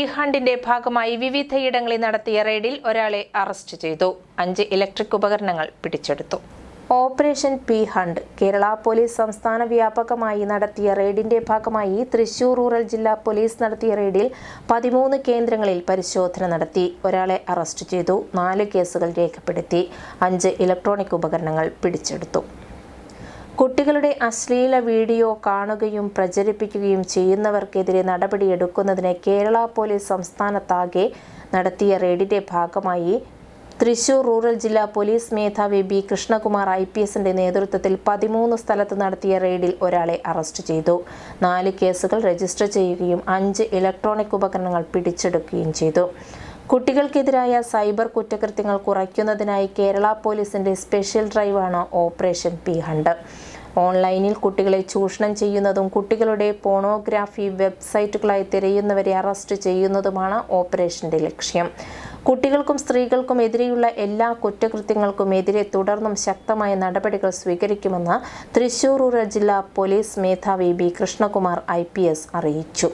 D ഹണ്ടിന്റെ ഭാഗമായി വിവിധയിടങ്ങളിൽ നടത്തിയ റെയ്ഡിൽ ഒരാളെ അറസ്റ്റ് ചെയ്തു. അഞ്ച് ഇലക്ട്രിക് ഉപകരണങ്ങൾ പിടിച്ചെടുത്തു. Operation P hunt Kerala police സംസ്ഥാന വ്യാപകമായി നടത്തിയ റെയ്ഡിന്റെ ഭാഗമായി തൃശൂർ റൂറൽ ജില്ലാ പോലീസ് നടത്തിയ റെയ്ഡിൽ പതിമൂന്ന് കേന്ദ്രങ്ങളിൽ പരിശോധന നടത്തി. ഒരാളെ അറസ്റ്റ് ചെയ്തു. നാല് കേസുകൾ രേഖപ്പെടുത്തി. അഞ്ച് ഇലക്ട്രോണിക് ഉപകരണങ്ങൾ പിടിച്ചെടുത്തു. കുട്ടികളുടെ അശ്ലീല വീഡിയോ കാണുകയും പ്രചരിപ്പിക്കുകയും ചെയ്യുന്നവർക്കെതിരെ നടപടിയെടുക്കുന്നതിന് കേരള പോലീസ് സംസ്ഥാനത്താകെ നടത്തിയ റെയ്ഡിന്റെ ഭാഗമായി തൃശൂർ റൂറൽ ജില്ലാ പോലീസ് മേധാവി ബി കൃഷ്ണകുമാർ ഐ പി എസിന്റെ നേതൃത്വത്തിൽ പതിമൂന്ന് സ്ഥലത്ത് നടത്തിയ റെയ്ഡിൽ ഒരാളെ അറസ്റ്റ് ചെയ്തു. നാല് കേസുകൾ രജിസ്റ്റർ ചെയ്യുകയും അഞ്ച് ഇലക്ട്രോണിക് ഉപകരണങ്ങൾ പിടിച്ചെടുക്കുകയും ചെയ്തു. കുട്ടികൾക്കെതിരായ സൈബർ കുറ്റകൃത്യങ്ങൾ കുറയ്ക്കുന്നതിനായി കേരള പോലീസിന്റെ സ്പെഷ്യൽ ഡ്രൈവാണ് ഓപ്പറേഷൻ പി ഹണ്ട്. ഓൺലൈനിൽ കുട്ടികളെ ചൂഷണം ചെയ്യുന്നതും കുട്ടികളുടെ പോണോഗ്രാഫി വെബ്സൈറ്റുകളായി തിരയുന്നവരെ അറസ്റ്റ് ചെയ്യുന്നതുമാണ് ഓപ്പറേഷന്റെ ലക്ഷ്യം. കുട്ടികൾക്കും സ്ത്രീകൾക്കും എതിരെയുള്ള എല്ലാ കുറ്റകൃത്യങ്ങൾക്കും എതിരെ തുടർന്നും ശക്തമായ നടപടികൾ സ്വീകരിക്കുമെന്ന് തൃശൂർ ജില്ലാ പോലീസ് മേധാവി ബി കൃഷ്ണകുമാർ ഐ അറിയിച്ചു.